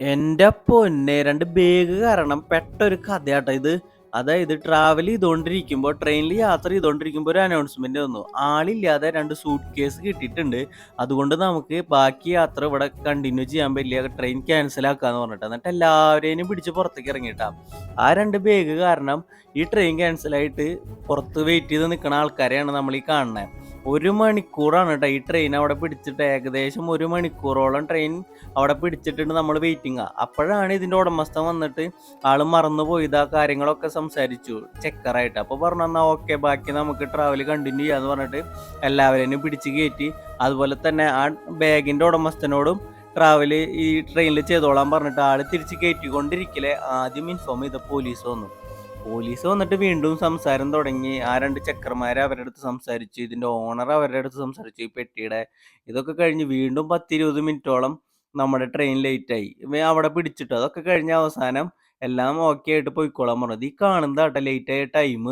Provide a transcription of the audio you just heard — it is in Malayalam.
എന്റെ പൊന്നെ രണ്ട് ബേഗ് കാരണം. പെട്ടൊരു കഥയാട്ടോ ഇത്. അതായത് ട്രാവൽ ചെയ്തുകൊണ്ടിരിക്കുമ്പോൾ ട്രെയിനിൽ യാത്ര ചെയ്തുകൊണ്ടിരിക്കുമ്പോൾ ഒരു അനൗൺസ്മെന്റ് വന്നു. ആളില്ലാതെ രണ്ട് സൂട്ട് കേസ് കിട്ടിയിട്ടുണ്ട്. അതുകൊണ്ട് നമുക്ക് ബാക്കി യാത്ര ഇവിടെ കണ്ടിന്യൂ ചെയ്യാൻ പറ്റില്ല. ട്രെയിൻ ക്യാൻസൽ ആക്കാന്ന് പറഞ്ഞിട്ട്. എന്നിട്ട് എല്ലാവരെയും പിടിച്ച് പുറത്തേക്ക് ഇറങ്ങിയിട്ടാ. ആ രണ്ട് ബേഗ് കാരണം ഈ ട്രെയിൻ ക്യാൻസൽ ആയിട്ട് പുറത്ത് വെയിറ്റ് ചെയ്ത് നിൽക്കുന്ന ആൾക്കാരെയാണ് നമ്മൾ ഈ കാണുന്നത് ഒരു മണിക്കൂറാണ് കേട്ടോ ഈ ട്രെയിൻ അവിടെ പിടിച്ചിട്ട്. ഏകദേശം ഒരു മണിക്കൂറോളം ട്രെയിൻ അവിടെ പിടിച്ചിട്ടുണ്ട് നമ്മൾ വെയിറ്റിംഗ് അപ്പോഴാണ് ഇതിന്റെ ഉടമസ്ഥൻ വന്നിട്ട് ആൾ മറന്നു ആ കാര്യങ്ങളൊക്കെ സംസാരിച്ചു. ചെക്കറായിട്ട് അപ്പോൾ പറഞ്ഞു എന്നാൽ ഓക്കെ ബാക്കി നമുക്ക് ട്രാവൽ കണ്ടിന്യൂ ചെയ്യാന്ന് പറഞ്ഞിട്ട് എല്ലാവരെയും പിടിച്ച് കയറ്റി. അതുപോലെ തന്നെ ആ ബാഗിന്റെ ഉടമസ്ഥനോടും ട്രാവൽ ഈ ട്രെയിനിൽ ചെയ്തോളാൻ പറഞ്ഞിട്ട് ആൾ തിരിച്ച് കയറ്റിക്കൊണ്ടിരിക്കലേ. ആദ്യം ഇൻഫോം ചെയ്ത പോലീസ് വന്നു. പോലീസ് വന്നിട്ട് വീണ്ടും സംസാരം തുടങ്ങി. ആ രണ്ട് ചെക്കർമാര് അവരുടെ അടുത്ത് സംസാരിച്ചു. ഇതിന്റെ ഓണർ അവരുടെ അടുത്ത് സംസാരിച്ചു. ഈ പെട്ടിയുടെ ഇതൊക്കെ കഴിഞ്ഞ് വീണ്ടും പത്തിരുപത് മിനിറ്റോളം നമ്മുടെ ട്രെയിൻ ലേറ്റ് ആയി. ഇവൻ അവിടെ പിടിച്ചിട്ട്. അതൊക്കെ കഴിഞ്ഞ അവസാനം എല്ലാം ഓക്കെ ആയിട്ട് പോയിക്കോളാൻ പറഞ്ഞത് ഈ കാണുന്നതാട്ടെ ലേറ്റ് ആയ ടൈം